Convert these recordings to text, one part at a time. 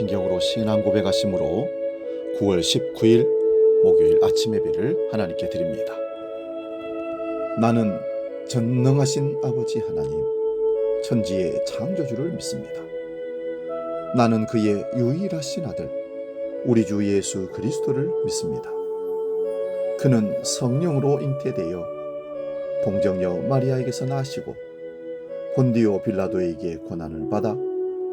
사도신경으로 신앙 고백하심으로 9월 19일 목요일 아침 예배를 하나님께 드립니다. 나는 전능하신 아버지 하나님, 천지의 창조주를 믿습니다. 나는 그의 유일하신 아들, 우리 주 예수 그리스도를 믿습니다. 그는 성령으로 잉태되어 동정녀 마리아에게서 나시고 본디오 빌라도에게 고난을 받아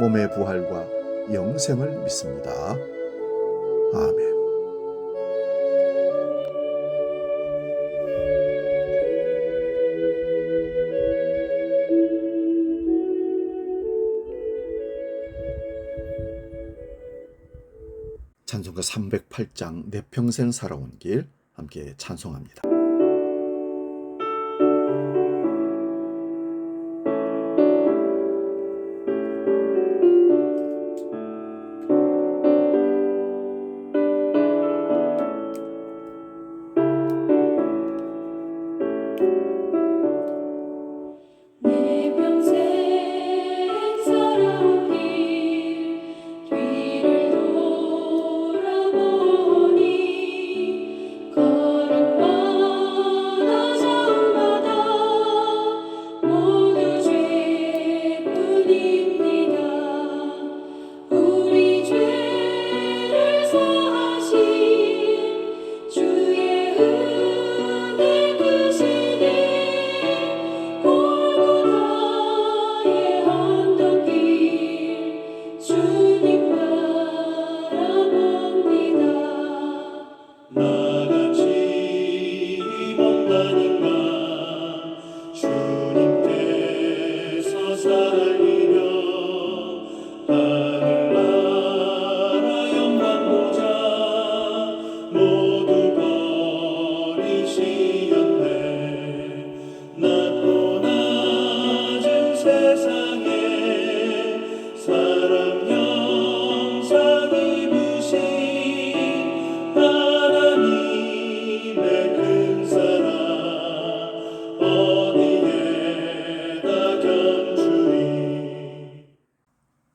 몸의 부활과 영생을 믿습니다. 아멘. 찬송가 308장 내 평생 살아온 길 함께 찬송합니다.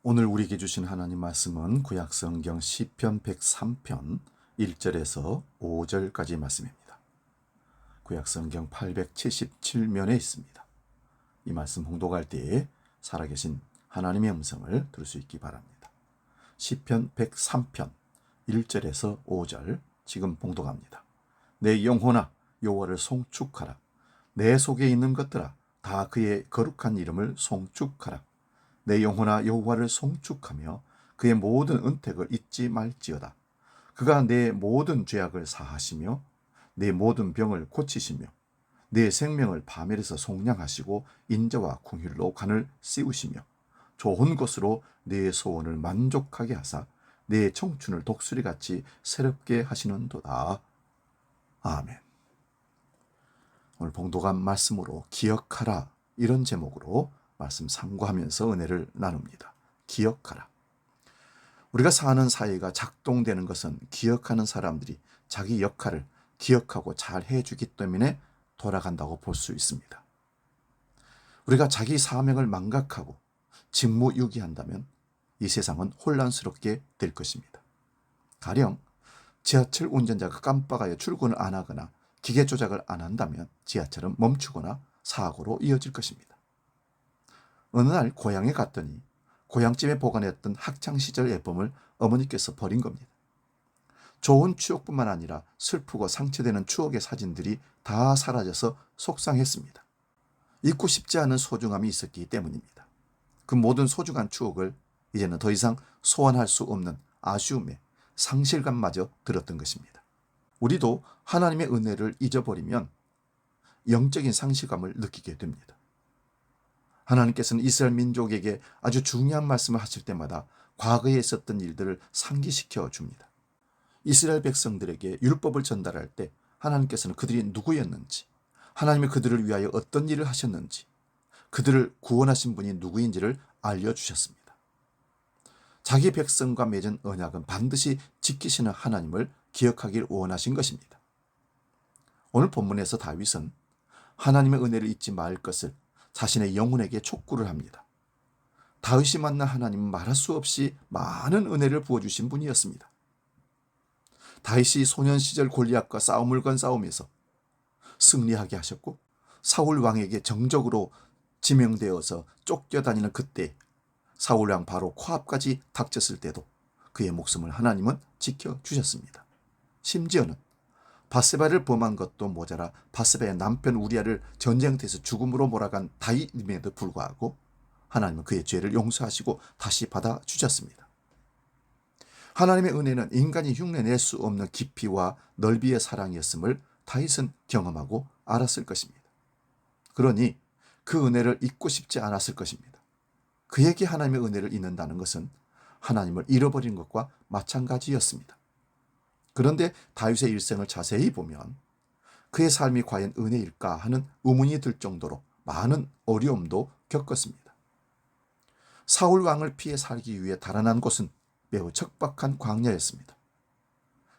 오늘 우리에게 주신 하나님 말씀은 구약 성경 시편 103편 1절에서 5절까지 말씀입니다. 구약 성경 877면에 있습니다. 이 말씀 봉독할 때에 살아계신 하나님의 음성을 들을 수 있기 바랍니다. 시편 103편 1절에서 5절 지금 봉독합니다. 내 영혼아 여호와를 송축하라. 내 속에 있는 것들아 다 그의 거룩한 이름을 송축하라. 내 영혼아 여호와를 송축하며 그의 모든 은택을 잊지 말지어다. 그가 내 모든 죄악을 사하시며 내 모든 병을 고치시며 내 생명을 파멸에서 속량하시고 인자와 궁휼로 관을 씌우시며 좋은 것으로 내 소원을 만족하게 하사 내 청춘을 독수리같이 새롭게 하시는도다. 아멘. 오늘 봉독한 말씀으로 기억하라 이런 제목으로 말씀 상고하면서 은혜를 나눕니다. 기억하라. 우리가 사는 사회가 작동되는 것은 기억하는 사람들이 자기 역할을 기억하고 잘 해주기 때문에 돌아간다고 볼 수 있습니다. 우리가 자기 사명을 망각하고 직무유기한다면 이 세상은 혼란스럽게 될 것입니다. 가령 지하철 운전자가 깜빡하여 출근을 안 하거나 기계 조작을 안 한다면 지하철은 멈추거나 사고로 이어질 것입니다. 어느 날 고향에 갔더니 고향집에 보관했던 학창시절 앨범을 어머니께서 버린 겁니다. 좋은 추억뿐만 아니라 슬프고 상처되는 추억의 사진들이 다 사라져서 속상했습니다. 잊고 싶지 않은 소중함이 있었기 때문입니다. 그 모든 소중한 추억을 이제는 더 이상 소환할 수 없는 아쉬움에 상실감마저 들었던 것입니다. 우리도 하나님의 은혜를 잊어버리면 영적인 상실감을 느끼게 됩니다. 하나님께서는 이스라엘 민족에게 아주 중요한 말씀을 하실 때마다 과거에 있었던 일들을 상기시켜 줍니다. 이스라엘 백성들에게 율법을 전달할 때 하나님께서는 그들이 누구였는지, 하나님이 그들을 위하여 어떤 일을 하셨는지, 그들을 구원하신 분이 누구인지를 알려주셨습니다. 자기 백성과 맺은 언약은 반드시 지키시는 하나님을 기억하길 원하신 것입니다. 오늘 본문에서 다윗은 하나님의 은혜를 잊지 말 것을 자신의 영혼에게 촉구를 합니다. 다윗이 만난 하나님은 말할 수 없이 많은 은혜를 부어주신 분이었습니다. 다윗이 소년 시절 골리앗과 싸움을 건 싸움에서 승리하게 하셨고 사울 왕에게 정적으로 지명되어서 쫓겨다니는 그때 사울 왕 바로 코앞까지 닥쳤을 때도 그의 목숨을 하나님은 지켜 주셨습니다. 심지어는 바세바를 범한 것도 모자라 바세바의 남편 우리아를 전쟁터에서 죽음으로 몰아간 다윗임에도 불구하고 하나님은 그의 죄를 용서하시고 다시 받아 주셨습니다. 하나님의 은혜는 인간이 흉내낼 수 없는 깊이와 넓이의 사랑이었음을 다윗은 경험하고 알았을 것입니다. 그러니 그 은혜를 잊고 싶지 않았을 것입니다. 그에게 하나님의 은혜를 잊는다는 것은 하나님을 잃어버린 것과 마찬가지였습니다. 그런데 다윗의 일생을 자세히 보면 그의 삶이 과연 은혜일까 하는 의문이 들 정도로 많은 어려움도 겪었습니다. 사울 왕을 피해 살기 위해 달아난 곳은 매우 척박한 광야였습니다.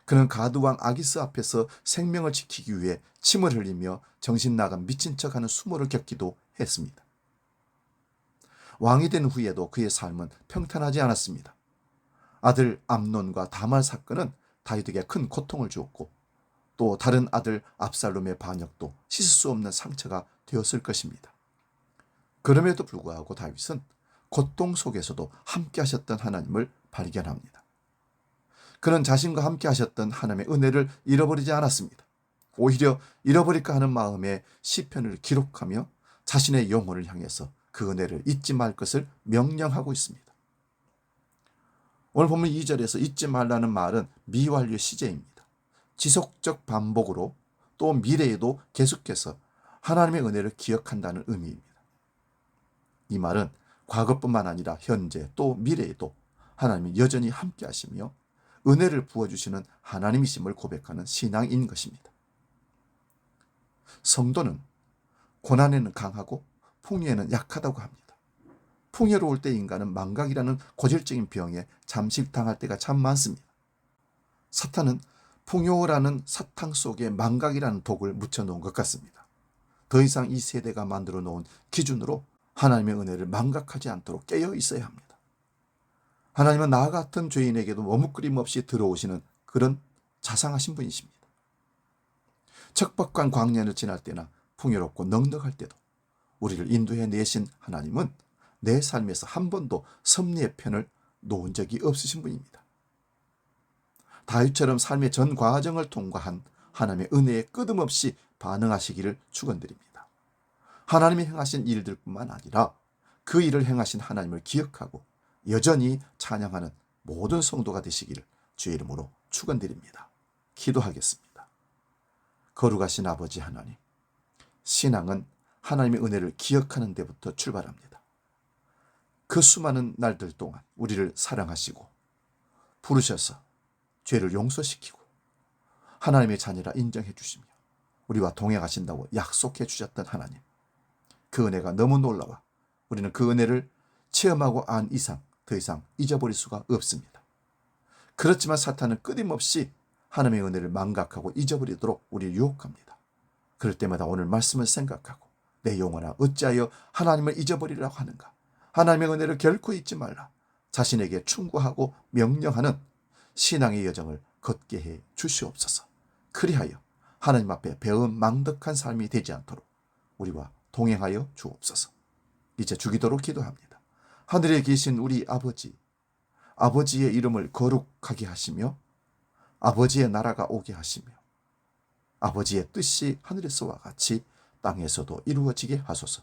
그는 가드 왕 아기스 앞에서 생명을 지키기 위해 침을 흘리며 정신 나간 미친 척하는 수모를 겪기도 했습니다. 왕이 된 후에도 그의 삶은 평탄하지 않았습니다. 아들 암논과 다말 사건은 다윗에게 큰 고통을 주었고 또 다른 아들 압살롬의 반역도 씻을 수 없는 상처가 되었을 것입니다. 그럼에도 불구하고 다윗은 고통 속에서도 함께 하셨던 하나님을 발견합니다. 그는 자신과 함께 하셨던 하나님의 은혜를 잃어버리지 않았습니다. 오히려 잃어버릴까 하는 마음에 시편을 기록하며 자신의 영혼을 향해서 그 은혜를 잊지 말 것을 명령하고 있습니다. 오늘 보면 2절에서 잊지 말라는 말은 미완료 시제입니다. 지속적 반복으로 또 미래에도 계속해서 하나님의 은혜를 기억한다는 의미입니다. 이 말은 과거뿐만 아니라 현재 또 미래에도 하나님이 여전히 함께 하시며 은혜를 부어주시는 하나님이심을 고백하는 신앙인 것입니다. 성도는 고난에는 강하고 풍요에는 약하다고 합니다. 풍요로울 때 인간은 망각이라는 고질적인 병에 잠식당할 때가 참 많습니다. 사탄은 풍요라는 사탕 속에 망각이라는 독을 묻혀놓은 것 같습니다. 더 이상 이 세대가 만들어 놓은 기준으로 하나님의 은혜를 망각하지 않도록 깨어 있어야 합니다. 하나님은 나 같은 죄인에게도 머뭇거림 없이 들어오시는 그런 자상하신 분이십니다. 척박한 광년을 지날 때나 풍요롭고 넉넉할 때도 우리를 인도해 내신 하나님은 내 삶에서 한 번도 섭리의 편을 놓은 적이 없으신 분입니다. 다윗처럼 삶의 전 과정을 통과한 하나님의 은혜에 끝임없이 반응하시기를 축원드립니다. 하나님이 행하신 일들뿐만 아니라 그 일을 행하신 하나님을 기억하고 여전히 찬양하는 모든 성도가 되시기를 주의 이름으로 축원드립니다. 기도하겠습니다. 거룩하신 아버지 하나님, 신앙은 하나님의 은혜를 기억하는 데부터 출발합니다. 그 수많은 날들 동안 우리를 사랑하시고 부르셔서 죄를 용서시키고 하나님의 자녀라 인정해 주시며 우리와 동행하신다고 약속해 주셨던 하나님. 그 은혜가 너무 놀라워 우리는 그 은혜를 체험하고 안 이상 더 이상 잊어버릴 수가 없습니다. 그렇지만 사탄은 끊임없이 하나님의 은혜를 망각하고 잊어버리도록 우리를 유혹합니다. 그럴 때마다 오늘 말씀을 생각하고 내 영혼아 어찌하여 하나님을 잊어버리려고 하는가? 하나님의 은혜를 결코 잊지 말라. 자신에게 충고하고 명령하는 신앙의 여정을 걷게 해 주시옵소서. 그리하여 하나님 앞에 배운 망덕한 삶이 되지 않도록 우리와 동행하여 주옵소서. 이제 주기도록 기도합니다. 하늘에 계신 우리 아버지, 아버지의 이름을 거룩하게 하시며 아버지의 나라가 오게 하시며 아버지의 뜻이 하늘에서와 같이 땅에서도 이루어지게 하소서.